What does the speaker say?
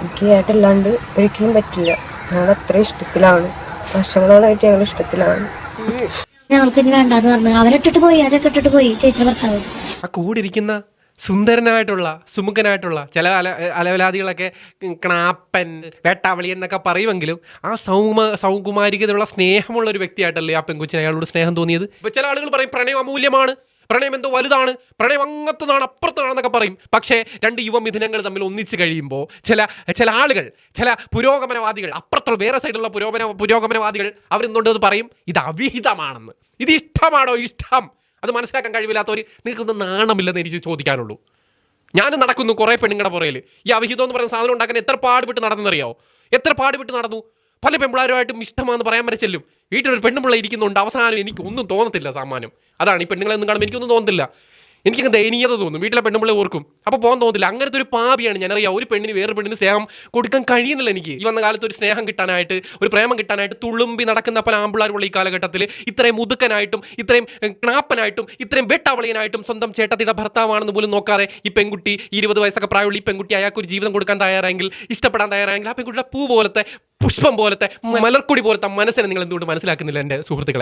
എനിക്ക് ഏട്ടല്ലാണ്ട് ഒരിക്കലും പറ്റില്ല. ഞങ്ങൾ അത്ര ഇഷ്ടത്തിലാണ്. വർഷങ്ങളോളായിട്ട് ഞങ്ങൾ ഇഷ്ടത്തിലാണ്. ഞങ്ങൾക്ക് ഇനി വേണ്ടാന്ന് പറഞ്ഞു. അവരിട്ടിട്ട് പോയി അതൊക്കെ ഇട്ടിട്ട് പോയി. ചേച്ചിയുടെ ഭർത്താവ്. ആ കൂടിരിക്കുന്ന സുന്ദരനായിട്ടുള്ള സുമുഖനായിട്ടുള്ള ചില അല അലവലാദികളൊക്കെ ക്ണാപ്പൻ വേട്ടാവളി എന്നൊക്കെ പറയുമെങ്കിലും ആ സൗമ സൗകുമാരികതയുള്ള സ്നേഹമുള്ള ഒരു വ്യക്തിയായിട്ടല്ലേ ആ പെങ്കുച്ചിന് അയാളോട് സ്നേഹം തോന്നിയത്? ഇപ്പൊ ചില ആളുകൾ പറയും പ്രണയം അമൂല്യമാണ്. പ്രണയം എന്തോ വലുതാണ് പ്രണയം അങ്ങത്തതാണ് അപ്പുറത്താണെന്നൊക്കെ പറയും. പക്ഷേ രണ്ട് യുവമിഥുനങ്ങൾ തമ്മിൽ ഒന്നിച്ച് കഴിയുമ്പോൾ ചില ചില ആളുകൾ ചില പുരോഗമനവാദികൾ അപ്പുറത്തുള്ള വേറെ സൈഡിലുള്ള പുരോഗമന പുരോഗമനവാദികൾ അവരെന്തുകൊണ്ട് അത് പറയും? ഇത് അവിഹിതമാണെന്ന്. ഇത് ഇഷ്ടമാണോ? ഇഷ്ടം. അത് മനസ്സിലാക്കാൻ കഴിവില്ലാത്തവർ നിങ്ങൾക്കൊന്നും നാണമില്ലെന്ന് എനിക്ക് ചോദിക്കാനുള്ളൂ. ഞാൻ നടക്കുന്നു കുറേ പെണ്ണുങ്ങളുടെ പുറയിൽ ഈ അവിഹിതം എന്ന് പറയുന്ന സാധനം ഉണ്ടാക്കാൻ എത്ര പാടുപെട്ട് നടന്നെന്നറിയാമോ എത്ര പാടുപെട്ട് നടന്നു? പല പെമ്പിളാരുമായിട്ടും ഇഷ്ടമാണെന്ന് പറയാൻ വരെ ചെല്ലും. വീട്ടിലൊരു പെണ്ണുമ്പിള്ള ഇരിക്കുന്നുണ്ട് അവസാനം എനിക്ക് ഒന്നും തോന്നത്തില്ല സാമാനം അതാണ് ഈ പെണ്ണുങ്ങളെ ഒന്നും കാണുമ്പോൾ എനിക്കൊന്നും തോന്നത്തില്ല. എനിക്കങ്ങ് ദയനീയത തോന്നും. വീട്ടിലെ പെണ്ണുമ്പിള്ളെ ഓർക്കും. അപ്പോൾ പോകാൻ തോന്നില്ല അങ്ങനത്തെ ഒരു പാപിയാണ് ഞാനറിയാം. ഒരു പെണ്ണിന് വേറെ പെണ്ണിന് സ്നേഹം കൊടുക്കാൻ കഴിയുന്നില്ല എനിക്ക്. ഈ വന്ന കാലത്ത് ഒരു സ്നേഹം കിട്ടാനായിട്ട് ഒരു പ്രേമം കിട്ടാനായിട്ട് തുളുമ്പി നടക്കുന്ന പല ആമ്പിള്ളാരുള്ള ഈ കാലഘട്ടത്തിൽ ഇത്രയും മുതുക്കനായിട്ടും ഇത്രയും ക്ണാപ്പനായിട്ടും ഇത്രയും വെട്ടവളിയനായിട്ടും സ്വന്തം ചേട്ടത്തിയുടെ ഭർത്താവാണെന്ന് പോലും നോക്കാതെ ഈ പെൺകുട്ടി ഇരുപത് വയസ്സൊക്കെ പ്രായമുള്ള ഈ പെൺകുട്ടി അയാൾക്ക് ഒരു ജീവിതം കൊടുക്കാൻ തയ്യാറായെങ്കിൽ ഇഷ്ടപ്പെടാൻ തയ്യാറായെങ്കിൽ ആ പെൺകുട്ടിയുടെ പൂ പോലത്തെ പുഷ്പം പോലത്തെ മലർക്കുടി പോലത്തെ മനസ്സിനെ നിങ്ങൾ എന്തുകൊണ്ട് മനസ്സിലാക്കുന്നില്ല എന്റെ സുഹൃത്തുക്കളെ?